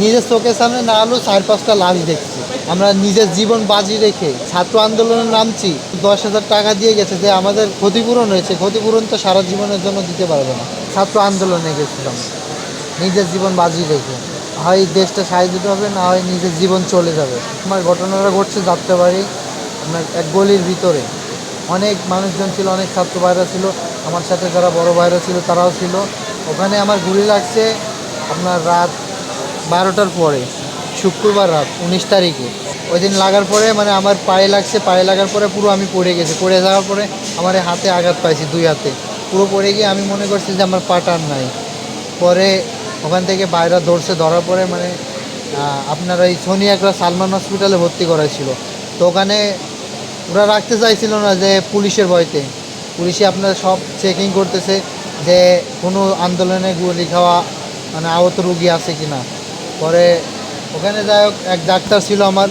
নিজের চোখের সামনে না হলেও চার পাঁচটা লাশ দেখছি। আমরা নিজের জীবন বাজি রেখে ছাত্র আন্দোলনে নামছি, দশ হাজার টাকা দিয়ে গেছে যে আমাদের ক্ষতিপূরণ হয়েছে। ক্ষতিপূরণ তো সারা জীবনের জন্য দিতে পারবে না। ছাত্র আন্দোলনে গেছিলাম। নিজের জীবন বাজি রেখে। হয় দেশটা সাহায্য হবে, না হয় নিজের জীবন চলে যাবে। আমার ঘটনাটা ঘটছে যাত্রা বাড়ি আপনার এক গলির ভিতরে। অনেক মানুষজন ছিল, অনেক ছাত্র ভাইরা ছিল। আমার সাথে যারা বড় ভাইরা ছিল, তারাও ছিল। ওখানে আমার গুলি লাগছে। আপনার রাত বারোটার পরে, শুক্রবার রাত, উনিশ তারিখে। ওই দিন লাগার পরে মানে আমার পায়ে লাগছে, পায়ে লাগার পরে পুরো আমি পড়ে গেছি। পড়ে যাওয়ার পরে আমার হাতে আঘাত পাইছি দুই হাতে। পুরো পড়ে গিয়ে আমি মনে করছি যে আমার পাটার নাই। পরে ওখান থেকে বাইরে ধরছে ধরার পরে মানে আপনার ওই সোনি সালমান হসপিটালে ভর্তি করাইছিল। তো ওখানে ওরা রাখতে চাইছিল না যে পুলিশের ভয়তে। পুলিশে আপনার সব চেকিং করতেছে যে কোনো আন্দোলনে গুলি খাওয়া মানে আহত রুগী আছে কি না পরে ওখানে যাই হোক, এক ডাক্তার ছিল আমার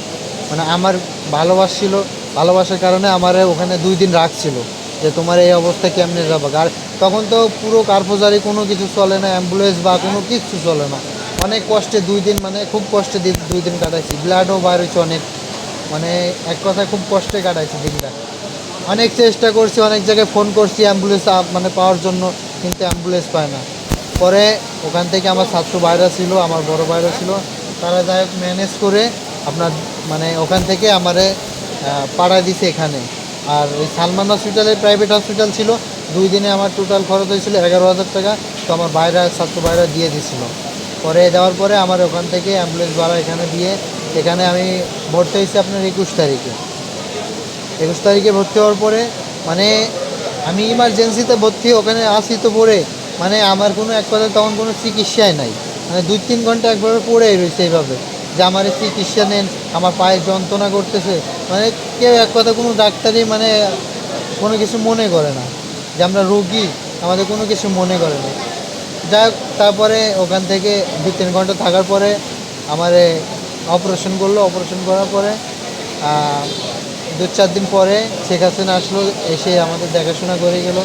মানে আমার ভালোবাসছিল, ভালোবাসার কারণে আমার ওখানে দুই দিন রাখছিল, যে তোমার এই অবস্থা কেমনে যাব? আর তখন তো পুরো কার্পোজারি কোনো কিছু চলে না, অ্যাম্বুলেন্স বা কোনো কিছু চলে না। অনেক কষ্টে দুই দিন মানে খুব কষ্টে দুই দিন কাটাইছি। ব্লাডও বার হয়েছে অনেক মানে এক কথায় খুব কষ্টে কাটাইছি দিনটা। অনেক চেষ্টা করছি, অনেক জায়গায় ফোন করছি অ্যাম্বুলেন্স মানে পাওয়ার জন্য, কিন্তু অ্যাম্বুলেন্স পায় না। পরে ওখান থেকে আমার ছাত্র বাইরা ছিল, আমার বড় বাইরা ছিল। তারা যাই হোক ম্যানেজ করে আপনার মানে ওখান থেকে আমারে পাঠায় দিছে এখানে। আর ওই সালমান হসপিটালে প্রাইভেট হসপিটাল ছিল। দুই দিনে আমার টোটাল খরচ হয়েছিল এগারো হাজার টাকা। তো আমার বাইরা ছাত্র বাইরা দিয়ে দিছিল। পরে দেওয়ার পরে আমার ওখান থেকে অ্যাম্বুলেন্স ভাড়া এখানে দিয়ে, এখানে আমি ভর্তি হয়েছি আপনার একুশ তারিখে। একুশ তারিখে ভর্তি হওয়ার পরে মানে আমি ইমার্জেন্সিতে ভর্তি, ওখানে আসি তো পড়ে মানে আমার কোনো এক কথা তখন কোনো চিকিৎসাই নাই। মানে দুই তিন ঘণ্টা একভাবে পড়েই রয়েছে এইভাবে যে আমার চিকিৎসা নেন, আমার পায়ে যন্ত্রণা করতেছে। মানে কেউ এক কথা কোনো ডাক্তারই মানে কোনো কিছু মনে করে না যে আমরা রোগী, আমাদের কোনো কিছু মনে করে না। যাই তারপরে ওখান থেকে দু তিন ঘণ্টা থাকার পরে আমারে অপারেশন করল, অপারেশন করার পরে দু চার দিন পরে শেখ হাসিনা আসলো, এসে আমাদের দেখাশোনা করে গেল।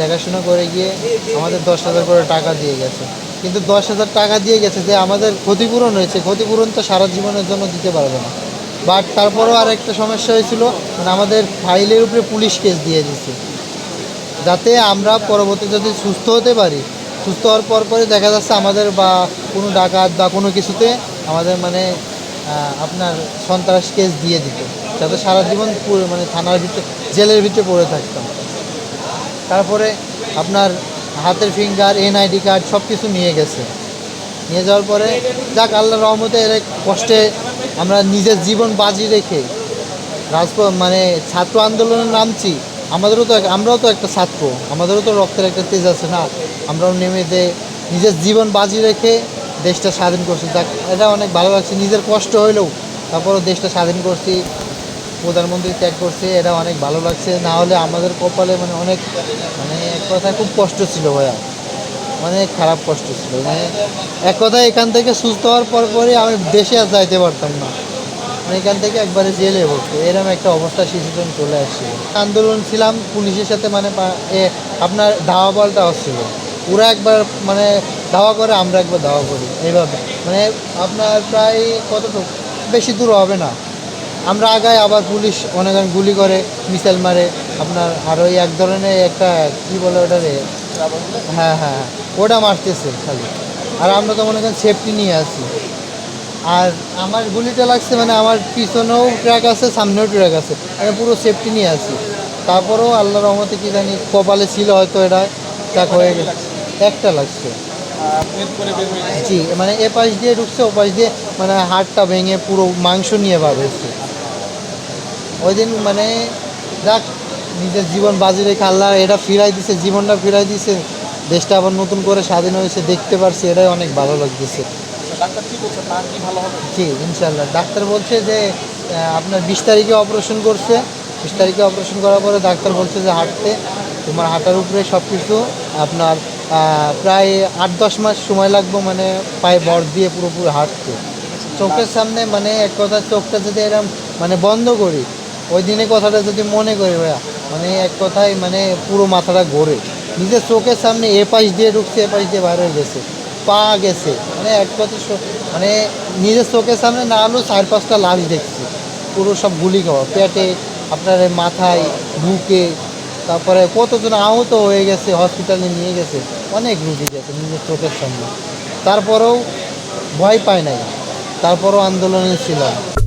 দেখাশোনা করে গিয়ে আমাদের দশ হাজার করে টাকা দিয়ে গেছে। কিন্তু দশ হাজার টাকা দিয়ে গেছে যে আমাদের ক্ষতিপূরণ হয়েছে, ক্ষতিপূরণ তো সারা জীবনের জন্য দিতে পারবে না। বাট তারপরেও আর একটা সমস্যা হয়েছিল মানে আমাদের ফাইলের উপরে পুলিশ কেস দিয়ে দিছে যাতে আমরা পরবর্তী যদি সুস্থ হতে পারি, সুস্থ হওয়ার পর পরে দেখা যাচ্ছে আমাদের বা কোনো ডাকাত বা কোনো কিছুতে আমাদের মানে আপনার সন্ত্রাস কেস দিয়ে দিত। যাতে সারা জীবন মানে থানার ভিতরে, জেলের ভিতরে পড়ে থাকতাম। তারপরে আপনার হাতের ফিঙ্গার এনআইডি কার্ড সব কিছু নিয়ে গেছে। নিয়ে যাওয়ার পরে যাক আল্লাহ রহমতে এর কষ্টে আমরা নিজের জীবন বাজি রেখে রাজপথ মানে ছাত্র আন্দোলনে নামছি। আমাদেরও তো আমরাও তো একটা ছাত্র, আমাদেরও তো রক্তের একটা তেজ আছে না। আমরাও নেমে যে নিজের জীবন বাজি রেখে দেশটা স্বাধীন করছি। যাক, এটা অনেক ভালো লাগছে। নিজের কষ্ট হইলেও তারপরও দেশটা স্বাধীন করছি। প্রধানমন্ত্রী ত্যাগ করছে এটা অনেক ভালো লাগছে। না হলে আমাদের কপালে মানে অনেক মানে এক কথায় খুব কষ্ট ছিল ভাইয়া। অনেক খারাপ কষ্ট ছিল। মানে এক কথায় এখান থেকে সুস্থ হওয়ার পর পরই আমি দেশে আর যাইতে পারতাম না। মানে এখান থেকে একবারে জেলে ভর্তি। এরকম একটা অবস্থা সিচুয়েশন চলে আসছিল। আন্দোলন ছিলাম, পুলিশের সাথে মানে আপনার ধাওয়া পাল্টা হচ্ছিল। ওরা একবার মানে ধাওয়া করে, আমরা একবার ধাওয়া করি। এইভাবে। মানে আপনার প্রায় কতটুকু? বেশি দূর হবে না। আমরা আগায় আবার পুলিশ অনেক গুলি করে, মিসাইল মারে। আপনার আর ওই এক ধরনের একটা কি বলে ওটা রে হ্যাঁ হ্যাঁ ওটা মারতেছে খালি। আর আমরা তো মনে করেন সেফটি নিয়ে আসি আর আমার গুলিটা লাগছে মানে আমার পিছনেও ট্র্যাক আছে, সামনেও ট্র্যাক আছে। আমি পুরো সেফটি নিয়ে আসি তারপরেও আল্লাহ রহমতে কি জানি কপালে ছিল হয়তো এটা ট্র্যাক হয়ে গেছে। একটা লাগছে। জি মানে এ পাশ দিয়ে ঢুকছে ও পাশ দিয়ে মানে হাড়টা ভেঙে পুরো মাংস নিয়ে হয়েছে ওই দিন মানে যাক নিজের জীবন বাজি রেখে আল্লাহ এটা ফিরাই দিছে জীবনটা ফিরাই দিছে। দেশটা আবার নতুন করে স্বাধীন হয়েছে দেখতে পারছি এটাই অনেক ভালো লাগতেছে। জি ইনশাল্লাহ ডাক্তার বলছে যে আপনার বিশ তারিখে অপারেশন করছে। বিশ তারিখে অপারেশন করার পরে ডাক্তার বলছে যে হাঁটতে তোমার হাঁটার উপরে সব কিছু আপনার প্রায় আট দশ মাস সময় লাগবে মানে পায়ে বর দিয়ে পুরোপুরি হাঁটতে। চোখের সামনে মানে এক কথা চোখটা যদি এরম মানে বন্ধ করি ওই দিনে কথাটা যদি মনে করি ভাইয়া মানে এক কথায় মানে পুরো মাথাটা ঘোরে। নিজের চোখের সামনে এ পাশ দিয়ে ঢুকছে এ পাশ দিয়ে বাইরে গেছে। পা গেছে। মানে এক কথা মানে নিজের চোখের সামনে না হলেও চার পাঁচটা লাশ দেখছি। পুরো সব গুলি খাওয়া। পেটে, আপনার মাথায়, বুকে, তারপরে কতজন আহত হয়ে গেছে হসপিটালে নিয়ে গেছে। অনেক রুগী গেছে নিজের চোখের সামনে। তারপরেও ভয় পায় নাই। তারপরও আন্দোলনে ছিলাম।